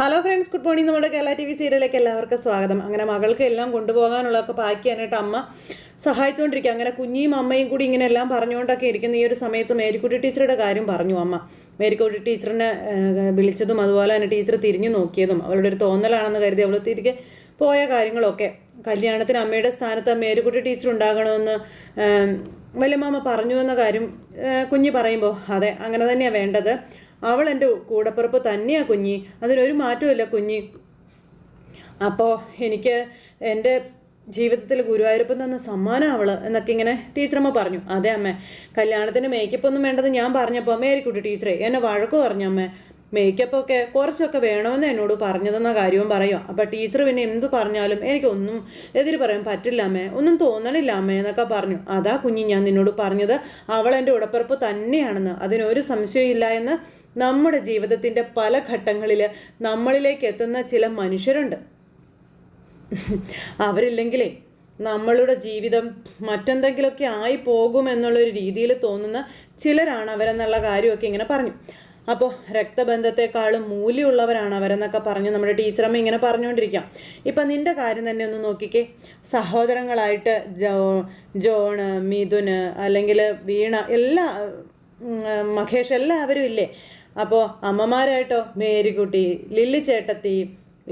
Hello friends good morning നമ്മുടെ Kerala T V സീരിയലിലേക്ക് എല്ലാവർക്കും സ്വാഗതം. അങ്ങനെ മകൾക്ക് എല്ലാം കൊണ്ടുപോകാനുള്ളതൊക്കെ പാക്ക് ചെയ്യാനായിട്ട് അമ്മ സഹായിച്ചുകൊണ്ടിരിക്കുക അങ്ങനെ കുഞ്ഞിയും അമ്മയും കൂടി ഇങ്ങനെ എല്ലാം പറഞ്ഞുകൊണ്ടൊക്കെ ഇരിക്കുന്ന ഈ ഒരു സമയത്ത് മേരിക്കുട്ടി ടീച്ചറുടെ കാര്യം പറഞ്ഞു അമ്മ. മേരിക്കുട്ടി ടീച്ചറിനെ വിളിച്ചതും അതുപോലെ തന്നെ ടീച്ചർ തിരിഞ്ഞു നോക്കിയതും അവളുടെ ഒരു തോന്നലാണെന്ന് കരുതി അവൾ തിരികെ പോയ കാര്യങ്ങളൊക്കെ. കല്യാണത്തിന് അമ്മയുടെ സ്ഥാനത്ത് മേരിക്കുട്ടി ടീച്ചർ ഉണ്ടാകണമെന്ന് ഏഹ്, വല്യമ്മാമ്മ പറഞ്ഞു എന്ന കാര്യം കുഞ്ഞ് പറയുമ്പോൾ അതെ അങ്ങനെ തന്നെയാണ് വേണ്ടത്. അവൾ എന്റെ കൂടപ്പിറപ്പ് തന്നെയാണ് കുഞ്ഞി. അതിനൊരു മാറ്റമില്ല കുഞ്ഞി. അപ്പോൾ എനിക്ക് എന്റെ ജീവിതത്തിൽ ഗുരുവായൂരപ്പൻ തന്ന സമ്മാനം അവൾ എന്നൊക്കെ ഇങ്ങനെ ടീച്ചറമ്മ പറഞ്ഞു. അതെ അമ്മേ. കല്യാണത്തിന് മേക്കപ്പ് ഒന്നും വേണ്ടത് ഞാൻ പറഞ്ഞപ്പോൾ മേരിക്കുട്ടി ടീച്ചറെ. എന്നെ വഴക്ക് പറഞ്ഞു അമ്മേ. മേക്കപ്പ് ഒക്കെ കുറച്ചൊക്കെ വേണമെന്ന് എന്നോട് പറഞ്ഞതെന്ന കാര്യവും പറയും. അപ്പം ടീച്ചർ പിന്നെ എന്തു പറഞ്ഞാലും എനിക്കൊന്നും എതിര് പറയാൻ പറ്റില്ല അമ്മേ. ഒന്നും തോന്നണില്ല അമ്മേ എന്നൊക്കെ പറഞ്ഞു. അതാ കുഞ്ഞി ഞാൻ നിന്നോട് പറഞ്ഞത്. അവൾ എന്റെ ഉടപ്പിറപ്പ് തന്നെയാണെന്ന്. അതിനൊരു സംശയമില്ല എന്ന് നമ്മുടെ ജീവിതത്തിന്റെ പല ഘട്ടങ്ങളിൽ നമ്മളിലേക്ക് എത്തുന്ന ചില മനുഷ്യരുണ്ട്. അവരില്ലെങ്കിലേ നമ്മളുടെ ജീവിതം മറ്റെന്തെങ്കിലുമൊക്കെ ആയി പോകുമെന്നുള്ളൊരു രീതിയിൽ തോന്നുന്ന ചിലരാണ് അവരെന്നുള്ള കാര്യമൊക്കെ ഇങ്ങനെ പറഞ്ഞു. അപ്പോൾ രക്തബന്ധത്തെക്കാളും മൂല്യമുള്ളവരാണ് അവരെന്നൊക്കെ പറഞ്ഞ് നമ്മുടെ ടീച്ചറമ്മ ഇങ്ങനെ പറഞ്ഞുകൊണ്ടിരിക്കാം ഇപ്പം നിന്റെ കാര്യം തന്നെ ഒന്ന് നോക്കിക്കേ. സഹോദരങ്ങളായിട്ട് ജോ ജോണ് മിഥുന് അല്ലെങ്കിൽ വീണ എല്ലാ മഹേഷ് എല്ലാവരും ഇല്ലേ? അപ്പോൾ അമ്മമാരായിട്ടോ മേരിക്കുട്ടി ലില്ലി ചേട്ടത്തി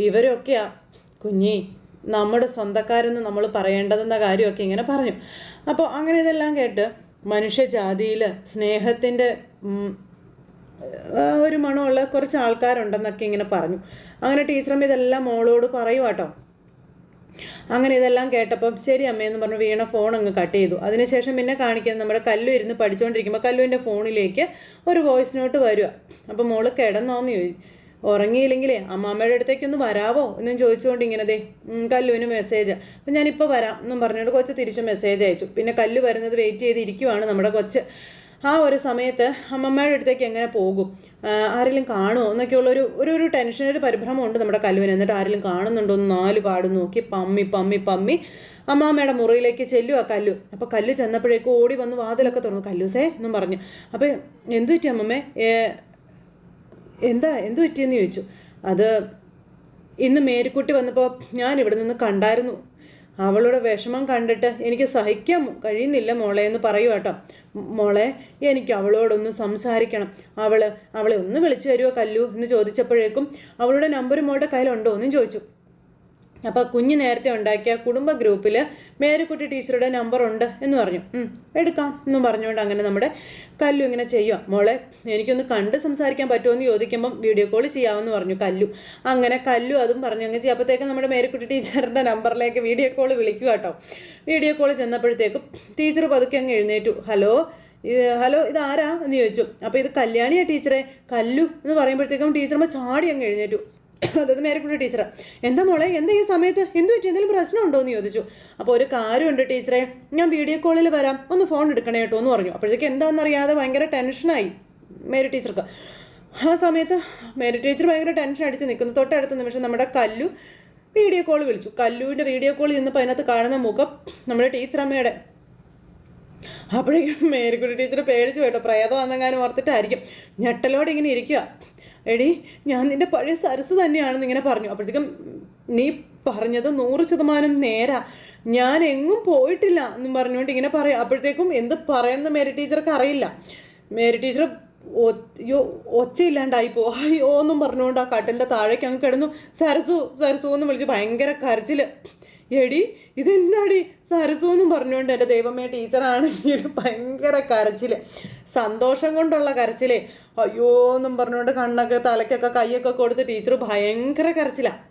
ഇവരൊക്കെയാ കുഞ്ഞി നമ്മുടെ സ്വന്തക്കാരെന്ന് നമ്മൾ പറയേണ്ടതെന്ന കാര്യമൊക്കെ ഇങ്ങനെ പറഞ്ഞു. അപ്പോൾ അങ്ങനെ ഇതെല്ലാം കേട്ട് മനുഷ്യജാതിയിൽ സ്നേഹത്തിന്റെ ഒരു മണമുള്ള കുറച്ച് ആൾക്കാരുണ്ടെന്നൊക്കെ ഇങ്ങനെ പറഞ്ഞു. അങ്ങനെ ടീച്ചറമ്മ ഇതെല്ലാം മോളോട് പറയുവാട്ടോ അങ്ങനെ ഇതെല്ലാം കേട്ടപ്പം ശരി അമ്മയെന്ന് പറഞ്ഞു വീണ ഫോൺ അങ്ങ് കട്ട് ചെയ്തു. അതിനുശേഷം പിന്നെ കാണിക്കുന്നത് നമ്മുടെ കല്ലു ഇരുന്ന് പഠിച്ചുകൊണ്ടിരിക്കുമ്പോൾ കല്ലുവിന്റെ ഫോണിലേക്ക് ഒരു വോയിസ് നോട്ട് വരിക. അപ്പം മോൾ കിടന്നോന്ന് ചോദിച്ചു ഉറങ്ങിയില്ലെങ്കിലേ അമ്മാമ്മയുടെ അടുത്തേക്ക് ഒന്ന് വരാവോ എന്നും ചോദിച്ചുകൊണ്ട് ഇങ്ങനെ ദേ കല്ലുവിന് മെസ്സേജ് അപ്പം ഞാനിപ്പോൾ വരാം എന്നും പറഞ്ഞുകൊണ്ട് കൊച്ച് തിരിച്ച് മെസ്സേജ് അയച്ചു. പിന്നെ കല്ല് വരുന്നത് വെയിറ്റ് ചെയ്തിരിക്കുവാണ് നമ്മുടെ കൊച്ച്. ആ ഒരു സമയത്ത് അമ്മമ്മയുടെ അടുത്തേക്ക് എങ്ങനെ പോകും? ആരെങ്കിലും കാണുമോ എന്നൊക്കെയുള്ള ഒരു ഒരു ഒരു ടെൻഷൻ ഒരു പരിഭ്രമം ഉണ്ട് നമ്മുടെ കല്ലുവിന്. എന്നിട്ട് ആരെങ്കിലും കാണുന്നുണ്ടോ എന്ന് നാല് പാടും നോക്കി പമ്മി പമ്മി പമ്മി. അമ്മാമ്മയുടെ മുറിയിലേക്ക് ചെല്ലുക കല്ലു. അപ്പോൾ കല്ല് ചെന്നപ്പോഴേക്കും ഓടി വന്ന് വാതിലൊക്കെ തുറന്നു. കല്ലുസേ എന്നും പറഞ്ഞു. അപ്പോൾ എന്തു പറ്റി അമ്മമ്മേ? എന്താ എന്തു പറ്റിയെന്ന് ചോദിച്ചു. അത് ഇന്ന് മേരിക്കുട്ടി വന്നപ്പോൾ ഞാൻ ഇവിടെ നിന്ന് കണ്ടായിരുന്നു. അവളുടെ വിഷമം കണ്ടിട്ട് എനിക്ക് സഹിക്കാൻ കഴിയുന്നില്ല മോളെ എന്ന് പറയൂ കേട്ടോ. മോളെ എനിക്ക് അവളോടൊന്ന് സംസാരിക്കണം. അവൾ അവളെ ഒന്ന് വിളിച്ചു തരുമോ കല്ലു എന്ന് ചോദിച്ചപ്പോഴേക്കും അവളുടെ നമ്പർ മോളുടെ കയ്യിലുണ്ടോ എന്നും ചോദിച്ചു. അപ്പോൾ കുഞ്ഞ് നേരത്തെ ഉണ്ടാക്കിയ കുടുംബ ഗ്രൂപ്പിൽ മേരിക്കുട്ടി ടീച്ചറുടെ നമ്പർ ഉണ്ട് എന്ന് പറഞ്ഞു. എടുക്കാം എന്നും പറഞ്ഞുകൊണ്ട് അങ്ങനെ നമ്മുടെ കല്ലു ഇങ്ങനെ ചെയ്യുക മോളെ എനിക്കൊന്ന് കണ്ട് സംസാരിക്കാൻ പറ്റുമോ എന്ന് ചോദിക്കുമ്പം വീഡിയോ കോൾ ചെയ്യാമെന്ന് പറഞ്ഞു കല്ലു. അങ്ങനെ കല്ലു അതും പറഞ്ഞു അങ്ങനെ ചെയ്യും. അപ്പോഴത്തേക്കും നമ്മുടെ മേരിക്കുട്ടി ടീച്ചറിന്റെ നമ്പറിലേക്ക് വീഡിയോ കോൾ വിളിക്കുക കേട്ടോ വീഡിയോ കോൾ ചെന്നപ്പോഴത്തേക്കും ടീച്ചർ പതുക്കെ അങ്ങ് എഴുന്നേറ്റു. ഹലോ ഹലോ ഇത് ആരാ? എന്ന് ചോദിച്ചു. അപ്പോൾ ഇത് കല്യാണിയാ ടീച്ചറെ? കല്ലു എന്ന് പറയുമ്പോഴത്തേക്കും ടീച്ചർമ്മ ചാടി അങ്ങ് എഴുന്നേറ്റു. അതായത് മേരക്കുട്ടി ടീച്ചറെ. എന്താ മോളെ എന്താ ഈ സമയത്ത്? എന്തു പറ്റി? എന്തെങ്കിലും പ്രശ്നമുണ്ടോ? എന്ന് ചോദിച്ചു. അപ്പോൾ ഒരു കാര്യമുണ്ട് ടീച്ചറെ ഞാൻ വീഡിയോ കോളിൽ വരാം. ഒന്ന് ഫോൺ എടുക്കണേ കേട്ടോ എന്ന് പറഞ്ഞു. അപ്പോഴത്തേക്ക് എന്താണെന്നറിയാതെ ഭയങ്കര ടെൻഷനായി മേരി ടീച്ചർക്ക്. ആ സമയത്ത് മേരി ടീച്ചർ ഭയങ്കര ടെൻഷൻ അടിച്ച് നിൽക്കുന്നു. തൊട്ടടുത്ത നിമിഷം നമ്മുടെ കല്ലു വീഡിയോ കോൾ വിളിച്ചു. കല്ലുവിന്റെ വീഡിയോ കോൾ നിന്നപ്പോൾ അതിനകത്ത് കാണുന്ന മുഖം നമ്മുടെ ടീച്ചറമ്മയുടെ. അപ്പോഴേക്കും മേരിക്കുട്ടി ടീച്ചർ പേടിച്ചു കേട്ടോ. പ്രേതം വന്നെങ്ങാനും ഓർത്തിട്ടായിരിക്കും ഞെട്ടലോടെ ഇങ്ങനെ ഇരിക്കുക. എടി ഞാൻ നിന്റെ പഴയ സരസ് തന്നെയാണെന്ന് ഇങ്ങനെ പറഞ്ഞു. അപ്പോഴത്തേക്കും നീ പറഞ്ഞത് നൂറ് ശതമാനം നേരാ. ഞാൻ എങ്ങും പോയിട്ടില്ല എന്ന് പറഞ്ഞുകൊണ്ട് ഇങ്ങനെ പറയാം. അപ്പോഴത്തേക്കും എന്ത് പറയുന്ന മേരി ടീച്ചർക്ക് അറിയില്ല. മേരി ടീച്ചർ ഒയ്യോ ഒച്ചയില്ലാണ്ടായി പോ. അയ്യോ എന്നും പറഞ്ഞുകൊണ്ട് ആ കട്ടിലിന്റെ താഴേക്ക് അങ്ങ് കിടന്നു. സരസു സരസു എന്ന് വിളിച്ച് ഭയങ്കര കരച്ചിൽ എടി ഇതെന്താടി? സരസു എന്നും പറഞ്ഞുകൊണ്ട് എന്റെ ദൈവമേ ടീച്ചറാണെങ്കിൽ ഭയങ്കര കരച്ചിൽ സന്തോഷം കൊണ്ടുള്ള കരച്ചിലേ. അയ്യോ എന്നും പറഞ്ഞുകൊണ്ട് കണ്ണൊക്കെ തലയ്ക്കൊക്കെ കൈയൊക്കെ കൊടുത്ത് ടീച്ചർ ഭയങ്കര കരച്ചിലാണ്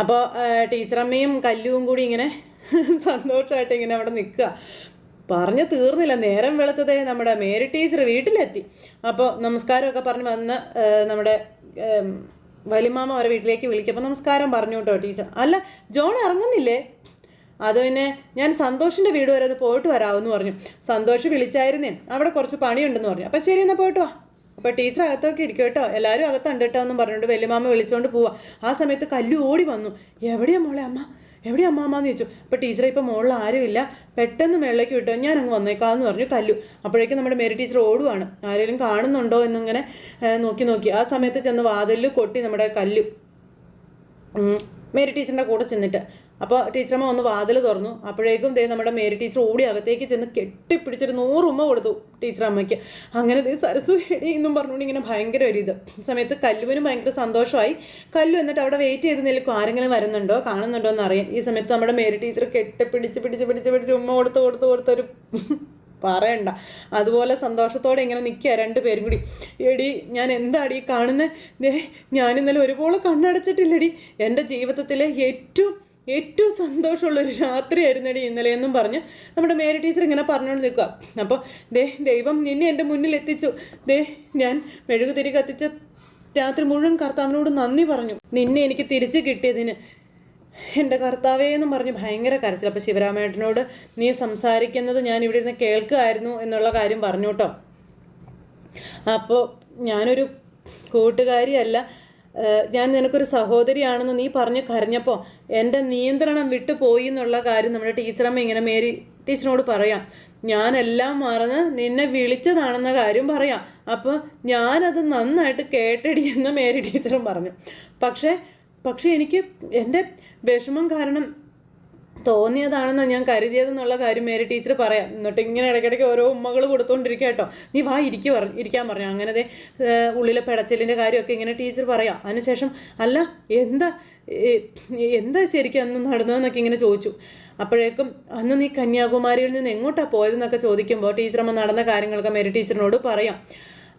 അപ്പോൾ ടീച്ചറമ്മയും കല്ലുവും കൂടി ഇങ്ങനെ സന്തോഷമായിട്ട് ഇങ്ങനെ അവിടെ നിൽക്കുക. പറഞ്ഞു തീർന്നില്ല. നേരം വെളുത്തതേ നമ്മുടെ മേരി ടീച്ചർ വീട്ടിലെത്തി. അപ്പോൾ നമസ്കാരമൊക്കെ പറഞ്ഞ് വന്ന് നമ്മുടെ വലിമാമ അവരെ വീട്ടിലേക്ക് വിളിക്കും. നമസ്കാരം പറഞ്ഞു കേട്ടോ ടീച്ചർ. അല്ല ജോൺ ഇറങ്ങുന്നില്ലേ? അത് പിന്നെ ഞാൻ സന്തോഷിന്റെ വീട് വരെ അത് പോയിട്ട് വരാമെന്ന് പറഞ്ഞു. സന്തോഷ് വിളിച്ചായിരുന്നേ. അവിടെ കുറച്ച് പണിയുണ്ടെന്ന് പറഞ്ഞു. അപ്പം ശരി എന്നാൽ പോയിട്ട് വാ. അപ്പോൾ ടീച്ചർ അകത്തൊക്കെ ഇരിക്കും കേട്ടോ എല്ലാവരും അകത്തുണ്ട് കേട്ടോ എന്നും പറഞ്ഞുകൊണ്ട് വലിയമാമ വിളിച്ചുകൊണ്ട് പോവാ. ആ സമയത്ത് കല്ലു ഓടി വന്നു. എവിടെയാ മോളെ അമ്മ? എവിടെ അമ്മാമ്മന്ന് ചോദിച്ചു. അപ്പോൾ ടീച്ചറെ ഇപ്പോൾ മുകളിൽ ആരുമില്ല പെട്ടെന്ന് മേളിലേക്ക് വിട്ടോ. ഞാൻ അങ്ങ് വന്നേക്കാമെന്ന് പറഞ്ഞു കല്ലു അപ്പോഴേക്കും നമ്മുടെ മേരി ടീച്ചർ ഓടുവാണ്. ആരെങ്കിലും കാണുന്നുണ്ടോ എന്നിങ്ങനെ നോക്കി നോക്കി. ആ സമയത്ത് ചെന്ന് വാതിലിൽ കൊട്ടി നമ്മുടെ കല്ലു. മേരി ടീച്ചറിന്റെ കൂടെ ചെന്നിട്ട് അപ്പോൾ ടീച്ചറമ്മ ഒന്ന് വാതിൽ തുറന്നു. അപ്പോഴേക്കും ദേ നമ്മുടെ മേരി ടീച്ചർ ഓടി അകത്തേക്ക് ചെന്ന് കെട്ടിപ്പിടിച്ചൊരു നൂറ് ഉമ്മ കൊടുത്തു ടീച്ചർ അമ്മയ്ക്ക് അങ്ങനെ ദേ സരസു എടി എന്നും പറഞ്ഞുകൊണ്ട് ഇങ്ങനെ ഭയങ്കര ഒരു ഇത്. സമയത്ത് കല്ലുവിനും ഭയങ്കര സന്തോഷമായി. കല്ലു എന്നിട്ട് അവിടെ വെയിറ്റ് ചെയ്ത് നിൽക്കും. ആരെങ്കിലും വരുന്നുണ്ടോ? കാണുന്നുണ്ടോ എന്ന് അറിയാൻ ഈ സമയത്ത് നമ്മുടെ മേരി ടീച്ചർ കെട്ടിപ്പിടിച്ച് പിടിച്ച് പിടിച്ച് പിടിച്ച് ഉമ്മ കൊടുത്ത് കൊടുത്ത് കൊടുത്തൊരു പറയണ്ട. അതുപോലെ സന്തോഷത്തോടെ ഇങ്ങനെ നിൽക്കുക രണ്ടുപേരും കൂടി. എടി ഞാൻ എന്താടി കാണുന്നത് ഞാൻ ഇന്നലെ ഒരുപോലെ കണ്ണടച്ചിട്ടില്ലടി. എന്റെ ജീവിതത്തിലെ ഏറ്റവും ഏറ്റവും സന്തോഷമുള്ളൊരു രാത്രിയായിരുന്നടി ഇന്നലെ എന്നും പറഞ്ഞ് നമ്മുടെ മേരി ടീച്ചർ ഇങ്ങനെ പറഞ്ഞുകൊണ്ട് നിൽക്കുക അപ്പോൾ ദേ ദൈവം നിന്നെ എന്റെ മുന്നിൽ എത്തിച്ചു. ദേ ഞാൻ മെഴുകുതിരി കത്തിച്ച രാത്രി മുഴുവൻ കർത്താവിനോട് നന്ദി പറഞ്ഞു. നിന്നെ എനിക്ക് തിരിച്ചു കിട്ടിയതിന്. എന്റെ കർത്താവേ എന്ന് പറഞ്ഞ് ഭയങ്കര കരച്ചിൽ. അപ്പോൾ ശിവരാമേട്ടനോട് നീ സംസാരിക്കുന്നത് ഞാൻ ഇവിടെ ഇരുന്ന് കേൾക്കുമായിരുന്നു എന്നുള്ള കാര്യം പറഞ്ഞു കേട്ടോ. അപ്പോൾ ഞാനൊരു കൂട്ടുകാരിയല്ല ഞാൻ നിനക്കൊരു സഹോദരിയാണെന്ന് നീ പറഞ്ഞ് കരഞ്ഞപ്പോൾ എന്റെ നിയന്ത്രണം വിട്ടു പോയി എന്നുള്ള കാര്യം നമ്മുടെ ടീച്ചറമ്മ ഇങ്ങനെ മേരി ടീച്ചറിനോട് പറയാം. ഞാനെല്ലാം മറന്ന് നിന്നെ വിളിച്ചതാണെന്ന കാര്യം പറയാം. അപ്പോൾ ഞാനത് നന്നായിട്ട് കേട്ടടി എന്ന് മേരി ടീച്ചറും പറഞ്ഞു. പക്ഷേ പക്ഷേ എനിക്ക് എന്റെ വിഷമം കാരണം തോന്നിയതാണെന്ന് ഞാൻ കരുതിയതെന്നുള്ള കാര്യം മേരി ടീച്ചർ പറയാം. എന്നിട്ട് ഇങ്ങനെ ഇടയ്ക്കിടയ്ക്ക് ഓരോ ഉമ്മകൾ കൊടുത്തോണ്ടിരിക്കുക കേട്ടോ. നീ വാ ഇരിക്ക പറഞ്ഞു ഇരിക്കാൻ പറഞ്ഞു. അങ്ങനത്തെ ഉള്ളിലെ പെടച്ചലിന്റെ കാര്യമൊക്കെ ഇങ്ങനെ ടീച്ചർ പറയാം. അതിനുശേഷം അല്ല എന്താ എന്താ ശരിക്കും അന്ന് നടന്നതെന്നൊക്കെ ഇങ്ങനെ ചോദിച്ചു. അപ്പോഴേക്കും അന്ന് നീ കന്യാകുമാരിയിൽ നിന്ന് എങ്ങോട്ടാണ് പോയതെന്നൊക്കെ ചോദിക്കുമ്പോൾ ടീച്ചറമ്മ നടന്ന കാര്യങ്ങളൊക്കെ മേരി ടീച്ചറിനോട് പറയാം.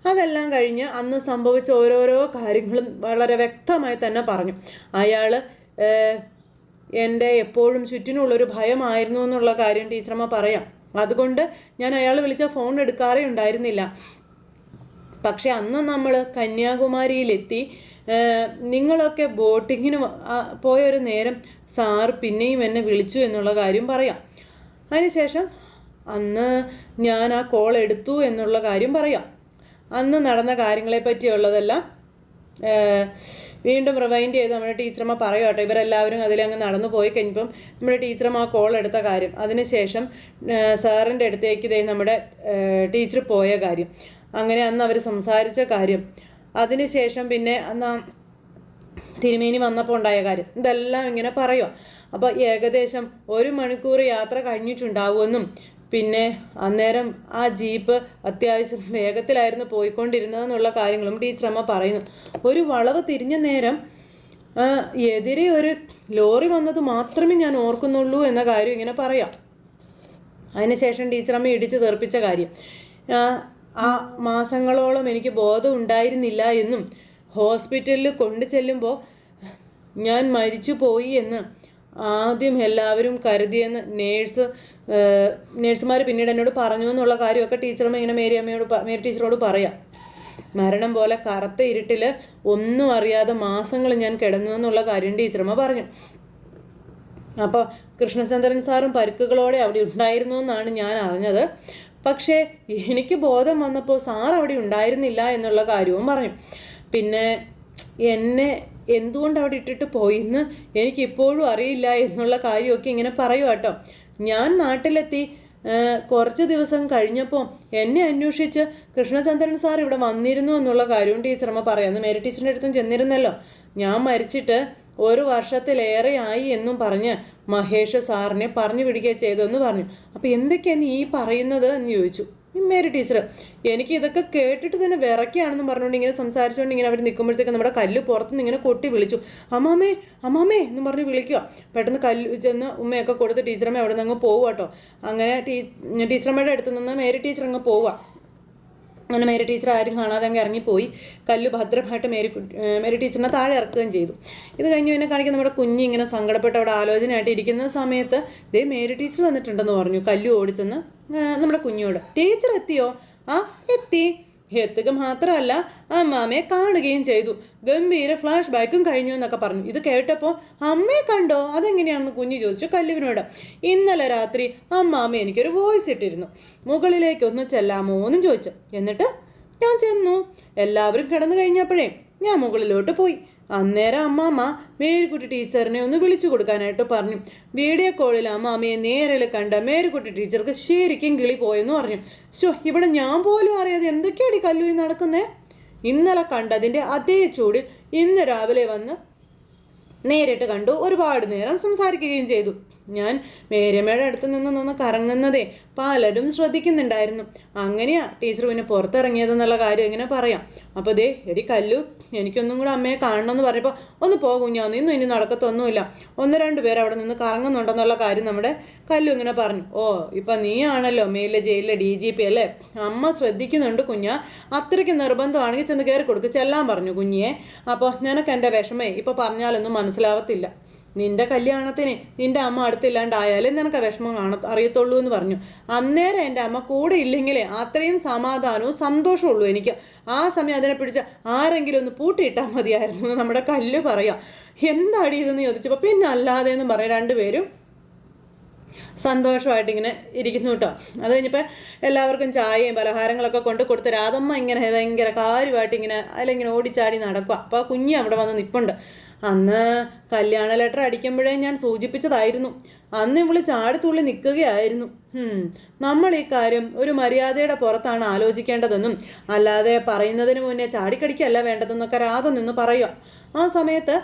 അതെല്ലാം കഴിഞ്ഞ് അന്ന് സംഭവിച്ച ഓരോരോ കാര്യങ്ങളും വളരെ വ്യക്തമായി തന്നെ പറഞ്ഞു. അയാൾ എന്റെ എപ്പോഴും ചുറ്റിനുള്ളൊരു ഭയമായിരുന്നു എന്നുള്ള കാര്യം ടീച്ചറമ്മ പറയാം. അതുകൊണ്ട് ഞാൻ അയാൾ വിളിച്ച ഫോൺ എടുക്കാറേ ഉണ്ടായിരുന്നില്ല. പക്ഷെ അന്ന് നമ്മൾ കന്യാകുമാരിയിലെത്തി നിങ്ങളൊക്കെ ബോട്ടിങ്ങിന് പോയൊരു നേരം സാർ പിന്നെയും എന്നെ വിളിച്ചു എന്നുള്ള കാര്യം പറയാം. അതിനുശേഷം അന്ന് ഞാൻ ആ കോൾ എടുത്തു എന്നുള്ള കാര്യം പറയാം. അന്ന് നടന്ന കാര്യങ്ങളെ പറ്റിയുള്ളതെല്ലാം വീണ്ടും റിവൈൻഡ് ചെയ്ത് നമ്മുടെ ടീച്ചറമ്മ പറയും കേട്ടോ ഇവരെല്ലാവരും അതിലങ്ങ് നടന്നു പോയി കഴിഞ്ഞപ്പം നമ്മുടെ ടീച്ചറമ്മ ആ കോൾ എടുത്ത കാര്യം. അതിനുശേഷം സാറിന്റെ അടുത്തേക്ക് ദേ നമ്മുടെ ടീച്ചർ പോയ കാര്യം. അങ്ങനെ അന്ന് അവർ സംസാരിച്ച കാര്യം. അതിനുശേഷം പിന്നെ അന്ന് തിരുമേനി വന്നപ്പോൾ ഉണ്ടായ കാര്യം. ഇതെല്ലാം ഇങ്ങനെ പറയുക അപ്പോൾ ഏകദേശം ഒരു മണിക്കൂർ യാത്ര കഴിഞ്ഞിട്ടുണ്ടാവുമെന്നും പിന്നെ അന്നേരം ആ ജീപ്പ് അത്യാവശ്യം വേഗത്തിലായിരുന്നു പോയിക്കൊണ്ടിരുന്നതെന്നുള്ള കാര്യങ്ങളും ടീച്ചറമ്മ പറയുന്നു. ഒരു വളവ് തിരിഞ്ഞ നേരം എതിരെ ഒരു ലോറി വന്നത് മാത്രമേ ഞാൻ ഓർക്കുന്നുള്ളൂ എന്ന കാര്യം ഇങ്ങനെ പറയാം. അതിനുശേഷം ടീച്ചറമ്മ ഇടിച്ചു തെറിപ്പിച്ച കാര്യം. ആ, മാസങ്ങളോളം എനിക്ക് ബോധം ഉണ്ടായിരുന്നില്ല എന്നും ഹോസ്പിറ്റലിൽ കൊണ്ടു ചെല്ലുമ്പോൾ ഞാൻ മരിച്ചു പോയി എന്ന് ആദ്യം എല്ലാവരും കരുതിയെന്ന് നേഴ്സ് നേഴ്സുമാർ പിന്നീട് എന്നോട് പറഞ്ഞു എന്നുള്ള കാര്യമൊക്കെ ടീച്ചറമ്മ ഇങ്ങനെ മേരി അമ്മയോട് മേരി ടീച്ചറോട് പറയാം. മരണം പോലെ കറുത്ത ഇരുട്ടിൽ ഒന്നും അറിയാതെ മാസങ്ങൾ ഞാൻ കിടന്നു എന്നുള്ള കാര്യം ടീച്ചറമ്മ പറഞ്ഞു. അപ്പോൾ കൃഷ്ണചന്ദ്രൻ സാറും പരുക്കുകളോടെ അവിടെ ഉണ്ടായിരുന്നു എന്നാണ് ഞാൻ അറിഞ്ഞത്. പക്ഷേ എനിക്ക് ബോധം വന്നപ്പോൾ സാർ അവിടെ ഉണ്ടായിരുന്നില്ല എന്നുള്ള കാര്യവും പറഞ്ഞു. പിന്നെ എന്നെ എന്തുകൊണ്ട് അവിടെ ഇട്ടിട്ട് പോയിന്ന് എനിക്കിപ്പോഴും അറിയില്ല എന്നുള്ള കാര്യമൊക്കെ ഇങ്ങനെ പറയുക കേട്ടോ. ഞാൻ നാട്ടിലെത്തി കുറച്ച് ദിവസം കഴിഞ്ഞപ്പോൾ എന്നെ അന്വേഷിച്ച് കൃഷ്ണചന്ദ്രൻ സാർ ഇവിടെ വന്നിരുന്നു എന്നുള്ള കാര്യവും ടീച്ചറമ്മ പറയാം മേരി ടീച്ചറിന്റെ അടുത്തും ചെന്നിരുന്നല്ലോ. ഞാൻ മരിച്ചിട്ട് ഒരു വർഷത്തിലേറെ ആയി എന്നും പറഞ്ഞ് മഹേഷ് സാറിനെ പറഞ്ഞു വിടുകയാണ് ചെയ്തതെന്ന് പറഞ്ഞു. അപ്പോൾ എന്തൊക്കെയാണ് ഈ പറയുന്നത് എന്ന് ചോദിച്ചു. മേരി ടീച്ചർ എനിക്ക് ഇതൊക്കെ കേട്ടിട്ട് തന്നെ വിറയ്ക്കാണെന്ന് പറഞ്ഞുകൊണ്ട് ഇങ്ങനെ സംസാരിച്ചുകൊണ്ട് ഇങ്ങനെ അവർ നിൽക്കുമ്പോഴത്തേക്ക് നമ്മുടെ കല്ല് പുറത്തുനിന്ന് ഇങ്ങനെ കൊട്ടി വിളിച്ചു. അമ്മാമേ അമ്മാമേ എന്ന് പറഞ്ഞ് വിളിക്കുക. പെട്ടെന്ന് കല്ല് ചെന്ന് ഉമ്മയൊക്കെ കൊടുത്ത് ടീച്ചറമ്മ അവിടെ നിന്ന് അങ്ങ് പോവുക കേട്ടോ. അങ്ങനെ ടീ ടീച്ചറമ്മയുടെ അടുത്ത് നിന്ന് മേരി ടീച്ചർ അങ്ങ് പോവുക. അങ്ങനെ മേരി ടീച്ചർ ആരും കാണാതെ അങ്ങ് ഇറങ്ങിപ്പോയി. കല്ല് ഭദ്രമായിട്ട് മേരി മേരി ടീച്ചറിനെ താഴെ ഇറക്കുകയും ചെയ്തു. ഇത് കഴിഞ്ഞ് പിന്നെ കാണിക്കുന്ന നമ്മുടെ കുഞ്ഞി ഇങ്ങനെ സങ്കടപ്പെട്ട് അവിടെ ആലോചനയായിട്ട് ഇരിക്കുന്ന സമയത്ത് ദേ മേരി ടീച്ചർ വന്നിട്ടുണ്ടെന്ന് പറഞ്ഞു. കല്ല് ഓടിച്ചെന്ന് നമ്മുടെ കുഞ്ഞോട്. ടീച്ചർ എത്തിയോ? ആ എത്തി. എത്തുക മാത്രമല്ല അമ്മാമ്മയെ കാണുകയും ചെയ്തു. ഗംഭീര ഫ്ലാഷ് ബാക്കും കഴിഞ്ഞു എന്നൊക്കെ പറഞ്ഞു. ഇത് കേട്ടപ്പോൾ അമ്മയെ കണ്ടോ? അതെങ്ങനെയാണെന്ന് കുഞ്ഞു ചോദിച്ചു കല്ലുവിനോട്. ഇന്നലെ രാത്രി അമ്മാമ്മ എനിക്കൊരു വോയിസ് ഇട്ടിരുന്നു. മുകളിലേക്ക് ഒന്ന് ചെല്ലാമോ എന്നും ചോദിച്ചു. എന്നിട്ട് ഞാൻ ചെന്നു. എല്ലാവരും കിടന്നു കഴിഞ്ഞപ്പോഴേ ഞാൻ മുകളിലോട്ട് പോയി. അന്നേരം അമ്മാമ്മ മേരിക്കുട്ടി ടീച്ചറിനെ ഒന്ന് വിളിച്ചു കൊടുക്കാനായിട്ട് പറഞ്ഞു. വീഡിയോ കോളിൽ അമ്മാമ്മയെ നേരിൽ കണ്ട മേരിക്കുട്ടി ടീച്ചർക്ക് ശരിക്കും കിളി പോയെന്ന് പറഞ്ഞു. ഷോ ഇവിടെ ഞാൻ പോലും അറിയാതെ എന്തൊക്കെയാണ് ഈ കല്ലൂരി നടക്കുന്നേ? ഇന്നലെ കണ്ടതിന്റെ അതേ ചൂട് ഇന്ന് രാവിലെ വന്ന് നേരിട്ട് കണ്ടു. ഒരുപാട് നേരം സംസാരിക്കുകയും ചെയ്തു. ഞാൻ മേരമ്മയുടെ അടുത്ത് നിന്ന് നിന്ന് കറങ്ങുന്നതേ പലരും ശ്രദ്ധിക്കുന്നുണ്ടായിരുന്നു. അങ്ങനെയാ ടീച്ചർ പിന്നെ പുറത്തിറങ്ങിയതെന്നുള്ള കാര്യം ഇങ്ങനെ പറയാം. അപ്പോൾ ദേ എടി കല്ലു എനിക്കൊന്നും കൂടെ അമ്മയെ കാണണം എന്ന് പറഞ്ഞപ്പോൾ ഒന്ന് പോകും ഞാൻ ഇന്നും ഇനി നടക്കത്തൊന്നുമില്ല. ഒന്ന് രണ്ട് പേര് അവിടെ നിന്ന് കറങ്ങുന്നുണ്ടെന്നുള്ള കാര്യം നമ്മുടെ കല്ലു ഇങ്ങനെ പറഞ്ഞു. ഓ ഇപ്പം നീയാണല്ലോ മേലെ ജയിലിലെ ഡി ജി പി അല്ലേ? അമ്മ ശ്രദ്ധിക്കുന്നുണ്ട് കുഞ്ഞ. അത്രയ്ക്ക് നിർബന്ധമാണെങ്കിൽ ചെന്ന് കയറി കൊടുക്കുക ചെല്ലാൻ പറഞ്ഞു കുഞ്ഞിയെ. അപ്പോൾ നിനക്ക് എന്റെ വിഷമേ ഇപ്പോൾ പറഞ്ഞാലൊന്നും മനസ്സിലാവത്തില്ല. നിന്റെ കല്യാണത്തിന് നിന്റെ അമ്മ അടുത്തില്ലാണ്ടായാലേ നിനക്ക് വിഷമം കാണ അറിയത്തുള്ളൂ എന്ന് പറഞ്ഞു. അന്നേരം എന്റെ അമ്മ കൂടെ ഇല്ലെങ്കിലേ അത്രയും സമാധാനവും സന്തോഷവും ഉള്ളൂ എനിക്ക്. ആ സമയം അതിനെ പിടിച്ച് ആരെങ്കിലും ഒന്ന് പൂട്ടിയിട്ടാൽ മതിയായിരുന്നു എന്ന് നമ്മുടെ കല്ല് പറയാം. എന്താടി ഇതെന്ന് ചോദിച്ചപ്പോൾ പിന്നെ അല്ലാതെ എന്ന് പറയാം. രണ്ടുപേരും സന്തോഷമായിട്ട് ഇങ്ങനെ ഇരിക്കുന്നു കേട്ടോ. അത് കഴിഞ്ഞപ്പോൾ എല്ലാവർക്കും ചായയും പലഹാരങ്ങളൊക്കെ കൊണ്ട് കൊടുത്ത് രാധമ്മ ഇങ്ങനെ ഭയങ്കര കാര്യമായിട്ട് ഇങ്ങനെ അതിലിങ്ങനെ ഓടിച്ചാടി നടക്കുക അപ്പോൾ ആ കുഞ്ഞി അവിടെ വന്ന് നിൽപ്പുണ്ട് അന്ന് കല്യാണ ലെറ്റർ അടിക്കുമ്പോഴേ ഞാൻ സൂചിപ്പിച്ചതായിരുന്നു. അന്ന് ഇവൾ ചാടത്തുള്ളി നിൽക്കുകയായിരുന്നു. നമ്മൾ ഈ കാര്യം ഒരു മര്യാദയുടെ പുറത്താണ് ആലോചിക്കേണ്ടതെന്നും അല്ലാതെ പറയുന്നതിന് മുന്നേ ചാടിക്കടിക്കല്ല വേണ്ടതെന്നൊക്കെ രാധ നിന്ന് പറയുക. ആ സമയത്ത്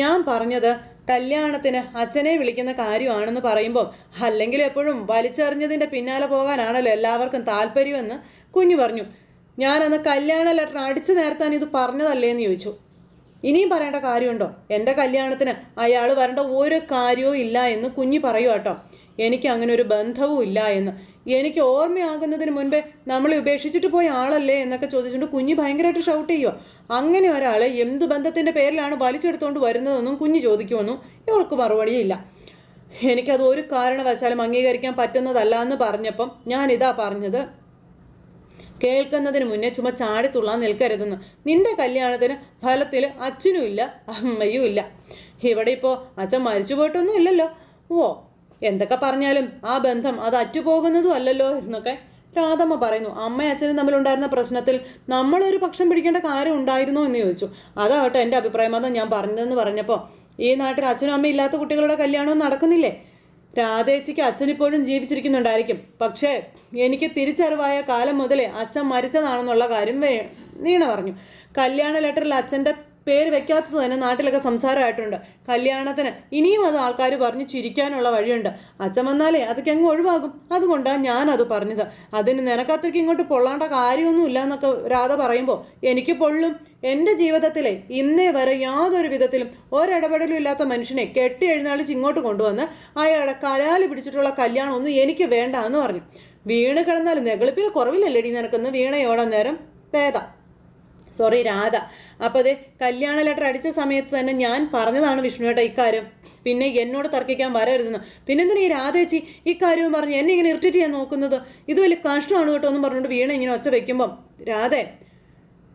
ഞാൻ പറഞ്ഞത് കല്യാണത്തിന് അച്ഛനെ വിളിക്കുന്ന കാര്യമാണെന്ന് പറയുമ്പോൾ അല്ലെങ്കിൽ എപ്പോഴും വലിച്ചെറിഞ്ഞതിന്റെ പിന്നാലെ പോകാനാണല്ലോ എല്ലാവർക്കും താല്പര്യമെന്ന് കുഞ്ഞു പറഞ്ഞു. ഞാനന്ന് കല്യാണ ലെറ്റർ അടിച്ചു നേരത്താൻ ഇത് പറഞ്ഞതല്ലേ എന്ന് ചോദിച്ചു. ഇനിയും പറയേണ്ട കാര്യമുണ്ടോ? എന്റെ കല്യാണത്തിന് അയാൾ വരേണ്ട ഒരു കാര്യവും ഇല്ല എന്ന് കുഞ്ഞി പറയുക കേട്ടോ. എനിക്ക് അങ്ങനെ ഒരു ബന്ധവും ഇല്ല എന്ന്. എനിക്ക് ഓർമ്മയാകുന്നതിന് മുൻപേ നമ്മളെ ഉപേക്ഷിച്ചിട്ട് പോയ ആളല്ലേ എന്നൊക്കെ ചോദിച്ചുകൊണ്ട് കുഞ്ഞി ഭയങ്കരമായിട്ട് ഷൗട്ട് ചെയ്യുമോ അങ്ങനെ ഒരാൾ എന്ത് ബന്ധത്തിന്റെ പേരിലാണ് വലിച്ചെടുത്തുകൊണ്ട് വരുന്നതെന്നും കുഞ്ഞി ചോദിക്കുമെന്നും ഇവൾക്ക് മറുപടിയില്ല. എനിക്കത് ഒരു കാരണവശാലും അംഗീകരിക്കാൻ പറ്റുന്നതല്ല എന്ന് പറഞ്ഞപ്പം ഞാൻ ഇതാ പറഞ്ഞത് കേൾക്കുന്നതിന് മുന്നേ ചുമ ചാടിത്തുള്ളാൻ നിൽക്കരുതെന്ന്. നിന്റെ കല്യാണത്തിന് ഫലത്തിൽ അച്ഛനും ഇല്ല അമ്മയും ഇല്ല. ഇവിടെ ഇപ്പോൾ അച്ഛൻ മരിച്ചു പോയിട്ടൊന്നും ഇല്ലല്ലോ. ഓ എന്തൊക്കെ പറഞ്ഞാലും ആ ബന്ധം അത് അറ്റുപോകുന്നതും അല്ലല്ലോ എന്നൊക്കെ രാധമ്മ പറയുന്നു. അമ്മയും അച്ഛനും തമ്മിലുണ്ടായിരുന്ന പ്രശ്നത്തിൽ നമ്മളൊരു പക്ഷം പിടിക്കേണ്ട കാര്യം ഉണ്ടായിരുന്നോ എന്ന് ചോദിച്ചു. അതാവട്ടെ എന്റെ അഭിപ്രായം അതാ ഞാൻ പറഞ്ഞതെന്ന് പറഞ്ഞപ്പോൾ ഈ നാട്ടിൽ അച്ഛനും അമ്മയും ഇല്ലാത്ത കുട്ടികളുടെ കല്യാണവും നടക്കുന്നില്ലേ? രാധേച്ചിക്ക് അച്ഛൻ ഇപ്പോഴും ജീവിച്ചിരിക്കുന്നുണ്ടായിരിക്കും. പക്ഷേ എനിക്ക് തിരിച്ചറിവായ കാലം മുതലേ അച്ഛൻ മരിച്ചതാണെന്നുള്ള കാര്യം വീണ പറഞ്ഞു. കല്യാണ ലെറ്ററിൽ അച്ഛന്റെ പേര് വെക്കാത്തത് തന്നെ നാട്ടിലൊക്കെ സംസാരമായിട്ടുണ്ട്. കല്യാണത്തിന് ഇനിയും അത് ആൾക്കാർ പറഞ്ഞ് ചിരിക്കാനുള്ള വഴിയുണ്ട്. അച്ഛൻ വന്നാലേ അതൊക്കെ അങ്ങ് ഒഴിവാകും. അതുകൊണ്ടാണ് ഞാനത് പറഞ്ഞത്. അതിന് നിനക്കത്രയ്ക്ക് ഇങ്ങോട്ട് പൊള്ളാണ്ട കാര്യമൊന്നും ഇല്ല എന്നൊക്കെ രാധ പറയുമ്പോൾ എനിക്ക് പൊള്ളും. എന്റെ ജീവിതത്തിലെ ഇന്നേ വരെ യാതൊരു വിധത്തിലും ഒരിടപെടലും ഇല്ലാത്ത മനുഷ്യനെ കെട്ടി എഴുന്നള്ളിച്ച് ഇങ്ങോട്ട് കൊണ്ടുവന്ന് അയാളുടെ കലാലി പിടിച്ചിട്ടുള്ള കല്യാണം ഒന്നും എനിക്ക് വേണ്ട എന്ന് പറഞ്ഞു. വീണ് കിടന്നാൽ നെകളിപ്പിന് കുറവില്ലല്ലേടി നിനക്കൊന്ന് വീണയോടാൻ നേരം? വേദ സോറി രാധ. അപ്പോൾ അതെ കല്യാണ ലെറ്റർ അടിച്ച സമയത്ത് തന്നെ ഞാൻ പറഞ്ഞതാണ് വിഷ്ണുവേട്ട ഇക്കാര്യം. പിന്നെ എന്നോട് തർക്കിക്കാൻ വരരുതെന്ന്. പിന്നെ എന്തിനാ ഈ രാധേച്ചി ഇക്കാര്യവും പറഞ്ഞ് എന്നെ ഇങ്ങനെ ഇറിറ്റേറ്റ് ചെയ്യാൻ നോക്കുന്നത്? ഇത് വലിയ കഷ്ടമാണ് കേട്ടോ എന്ന് പറഞ്ഞുകൊണ്ട് വീണ ഇങ്ങനെ ഒച്ച വെക്കുമ്പം. രാധേ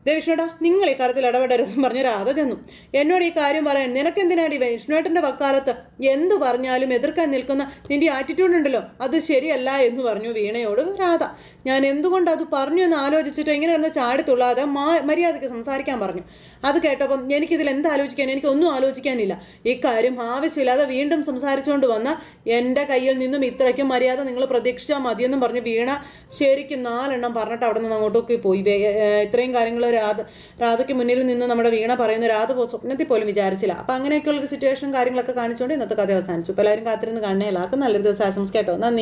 ദേ വിഷ്ണുട്ടാ നിങ്ങൾ ഈ കാര്യത്തിൽ ഇടപെടരുതെന്ന് പറഞ്ഞ് രാധ ചെന്നു. എന്നോട് ഈ കാര്യം പറയാൻ എന്തിനാടി വിഷ്ണുവേട്ടന്റെ വക്കാലത്ത് എന്തു പറഞ്ഞാലും എതിർക്കാൻ നിൽക്കുന്ന നിന്റെ ആറ്റിറ്റ്യൂഡ് ഉണ്ടല്ലോ. അത് ശരിയല്ല എന്ന് പറഞ്ഞു വീണയോട് രാധ. ഞാൻ എന്തുകൊണ്ട് അത് പറഞ്ഞു എന്ന് ആലോചിച്ചിട്ട് ഇങ്ങനെ ഇരുന്ന് ചാടിത്തുള്ളാതെ മര്യാദയ്ക്ക് സംസാരിക്കാൻ പറഞ്ഞു. അത് കേട്ടപ്പം എനിക്കിതിൽ എന്താ ആലോചിക്കാൻ? എനിക്കൊന്നും ആലോചിക്കാനില്ല. ഇക്കാര്യം ആവശ്യമില്ലാതെ വീണ്ടും സംസാരിച്ചുകൊണ്ട് വന്ന എന്റെ കയ്യിൽ നിന്നും ഇത്രയ്ക്കും മര്യാദ നിങ്ങൾ പ്രതീക്ഷിച്ചാൽ മതിയെന്നും പറഞ്ഞ് വീണ ശരിക്കും നാലെണ്ണം പറഞ്ഞിട്ട് അവിടെ നിന്ന് അങ്ങോട്ടൊക്കെ പോയി. ഇത്രയും കാര്യങ്ങൾ രാധ രാധയ്ക്ക് മുന്നിൽ നിന്ന് നമ്മുടെ വീണ പറയുന്ന രാധ സ്വപ്നത്തിൽ പോലും വിചാരിച്ചില്ല. അപ്പം അങ്ങനെയൊക്കെയുള്ളൊരു സിറ്റുവേഷൻ കാര്യങ്ങളൊക്കെ കാണിച്ചുകൊണ്ട് ഇന്നത്തെ കഥ അവസാനിച്ചു. ഇപ്പോൾ എല്ലാവരും കാത്തിരുന്ന് കാണണേ എല്ലാവർക്കും നല്ലൊരു ദിവസം. ആശംസിക്കട്ടോ നന്ദി.